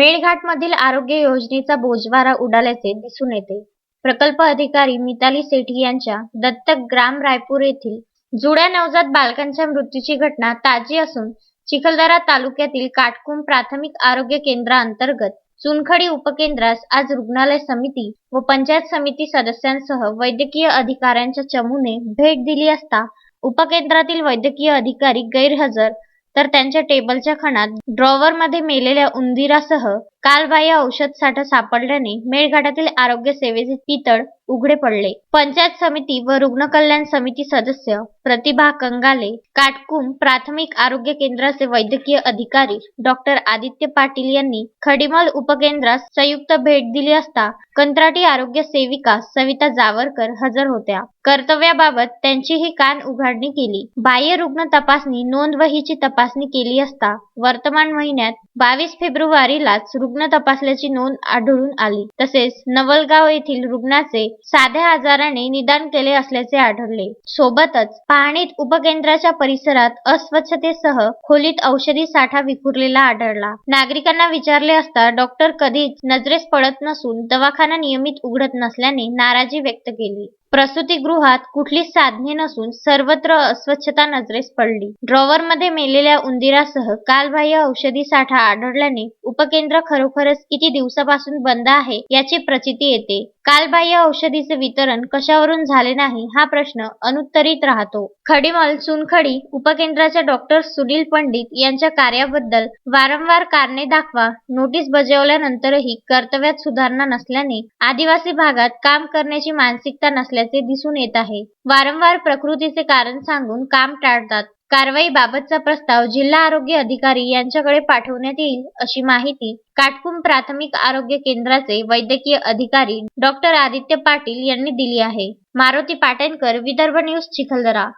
मेळघाटमधील आरोग्य योजनेचा बोजवारा उडाल्याचे दिसून येते. प्रकल्प अधिकारी मिताली सेठी यांच्या दत्तक ग्राम रायपूर येथील जुड्या नवजात बालकांच्या मृत्यूची घटना ताजी असून चिखलदरा तालुक्यातील काटकुम प्राथमिक आरोग्य केंद्राअंतर्गत चुनखडी उपकेंद्रास आज रुग्णालय समिती व पंचायत समिती सदस्यांसह वैद्यकीय अधिकाऱ्यांच्या चमूने भेट दिली असता उपकेंद्रातील वैद्यकीय अधिकारी गैरहजर तर त्यांच्या टेबलच्या खणात ड्रॉवरमध्ये मेलेल्या उंदीरासह कालबाह्य औषध साठा सापडल्याने मेळघाटातील आरोग्य सेवेचे पितळ उघडे पडले. पंचायत समिती व रुग्ण कल्याण समिती सदस्य प्रतिभा कंगाले काटकुम प्राथमिक आरोग्य केंद्राचे वैद्यकीय अधिकारी डॉक्टर आदित्य पाटील यांनी खडीमल उपकेंद्रास संयुक्त भेट दिली असता कंत्राटी आरोग्य सेविका सविता जावरकर हजर होत्या. कर्तव्याबाबत त्यांचीही कान उघाडणी केली. बाह्य रुग्ण तपासणी नोंद वहीची तपासणी केली असता वर्तमान महिन्यात बावीस फेब्रुवारीलाच रुग्ण तपासल्याची नोंद आढळून आली. तसेच नवलगाव येथील रुग्णाचे साध्या आजाराने निदान केले असल्याचे आढळले. सोबतच पाहणीत उपकेंद्राच्या परिसरात अस्वच्छतेसह खोलीत औषधी साठा विखुरलेला आढळला. नागरिकांना विचारले असता डॉक्टर कधीच नजरेस पडत नसून दवाखाना नियमित उघडत नसल्याने नाराजी व्यक्त केली. प्रसूतीगृहात कुठलीच साधने नसून सर्वत्र अस्वच्छता नजरेस पडली. ड्रॉवरमध्ये मेलेल्या उंदीरासह कालबाह्य औषधी साठा आढळल्याने उपकेंद्र खरोखरच किती दिवसापासून बंद आहे याची प्रचिती येते. कालबाह्य औषधीचे वितरण कशावरून झाले नाही हा प्रश्न अनुत्तरित राहतो. खडीमल चुनखडी उपकेंद्राच्या डॉक्टर सुनील पंडित यांच्या कार्याबद्दल वारंवार कारणे दाखवा नोटीस बजावल्यानंतरही कर्तव्यात सुधारणा नसल्याने आदिवासी भागात काम करण्याची मानसिकता नसल्याचे दिसून येत आहे. वारंवार प्रकृतीचे कारण सांगून काम टाळतात. कारवाईबाबतचा प्रस्ताव जिल्हा आरोग्य अधिकारी यांच्याकडे पाठवण्यात येईल अशी माहिती काटकुम प्राथमिक आरोग्य केंद्राचे वैद्यकीय अधिकारी डॉक्टर आदित्य पाटील यांनी दिली आहे. मारुती पाटणकर विदर्भ न्यूज चिखलदरा.